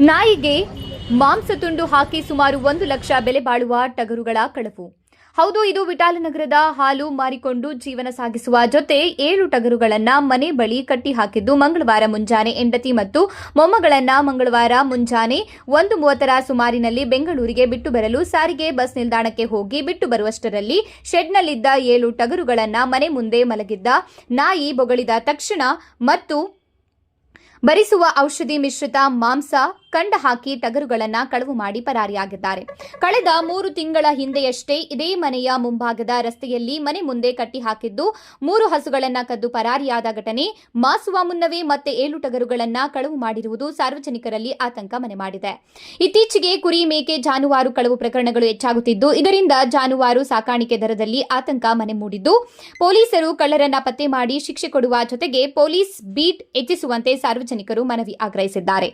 ನಾಯಿಗೆ ಮಾಂಸ ತುಂಡು ಹಾಕಿ ಸುಮಾರು ಒಂದು ಲಕ್ಷ ಬೆಲೆ ಬಾಳುವ ಟಗರುಗಳ ಕಳವು ಹೌದು, ಇದು ವಿಠಾಲನಗರದ ಹಾಲು ಮಾರಿಕೊಂಡು ಜೀವನ ಸಾಗಿಸುವ ಜೊತೆ ಏಳು ಟಗರುಗಳನ್ನ ಮನೆ ಬಳಿ ಕಟ್ಟಿ ಹಾಕಿದ್ದು ಮಂಗಳವಾರ ಮುಂಜಾನೆ ಹೆಂಡತಿ ಮತ್ತು ಮೊಮ್ಮಗಳನ್ನ ಮಂಗಳವಾರ ಮುಂಜಾನೆ ಒಂದು ಮೂವತ್ತರ ಸುಮಾರಿನಲ್ಲಿ ಬೆಂಗಳೂರಿಗೆ ಬಿಟ್ಟು ಬರಲು ಸಾರಿಗೆ ಬಸ್ ನಿಲ್ದಾಣಕ್ಕೆ ಹೋಗಿ ಬಿಟ್ಟು ಬರುವಷ್ಟರಲ್ಲಿ ಶೆಡ್ನಲ್ಲಿದ್ದ ಏಳು ಟಗರುಗಳನ್ನ ಮನೆ ಮುಂದೆ ಮಲಗಿದ್ದ ನಾಯಿ ಬೊಗಳಿದ ತಕ್ಷಣ ಮತ್ತು ಬರಿಸುವ ಔಷಧಿ ಮಿಶ್ರಿತ ಮಾಂಸ ಕಂಡ ಹಾಕಿ ಟಗರುಗಳನ್ನ ಕಳವು ಮಾಡಿ ಪರಾರಿಯಾಗಿದ್ದಾರೆ. ಕಳೆದ ಮೂರು ತಿಂಗಳ ಹಿಂದೆಯಷ್ಟೇ ಇದೇ ಮನೆಯ ಮುಂಭಾಗದ ರಸ್ತೆಯಲ್ಲಿ ಮನೆ ಮುಂದೆ ಕಟ್ಟಿ ಹಾಕಿದ್ದು ಮೂರು ಹಸುಗಳನ್ನ ಕದ್ದು ಪರಾರಿಯಾದ ಘಟನೆ. ಮಾಸುವ ಮುನ್ನವೇ ಮತ್ತೆ ಏಳು ಟಗರುಗಳನ್ನ ಕಳವು ಮಾಡಿರುವುದು ಸಾರ್ವಜನಿಕರಲ್ಲಿ ಆತಂಕ ಮನೆ ಮಾಡಿದೆ. ಇತ್ತೀಚೆಗೆ ಕುರಿ ಮೇಕೆ ಜಾನುವಾರು ಕಳವು ಪ್ರಕರಣಗಳು ಹೆಚ್ಚಾಗುತ್ತಿದ್ದು, ಇದರಿಂದ ಜಾನುವಾರು ಸಾಕಾಣಿಕೆ ದರದಲ್ಲಿ ಆತಂಕ ಮನೆ ಮೂಡಿದ್ದು, ಪೊಲೀಸರು ಕಳ್ಳರನ್ನ ಪತ್ತೆ ಮಾಡಿ ಶಿಕ್ಷೆ ಕೊಡುವ ಜೊತೆಗೆ ಪೊಲೀಸ್ ಬೀಟ್ ಹೆಚ್ಚಿಸುವಂತೆ ಸಾರ್ವಜನಿಕರು ಮನವಿ ಆಗ್ರಹಿಸಿದ್ದಾರೆ.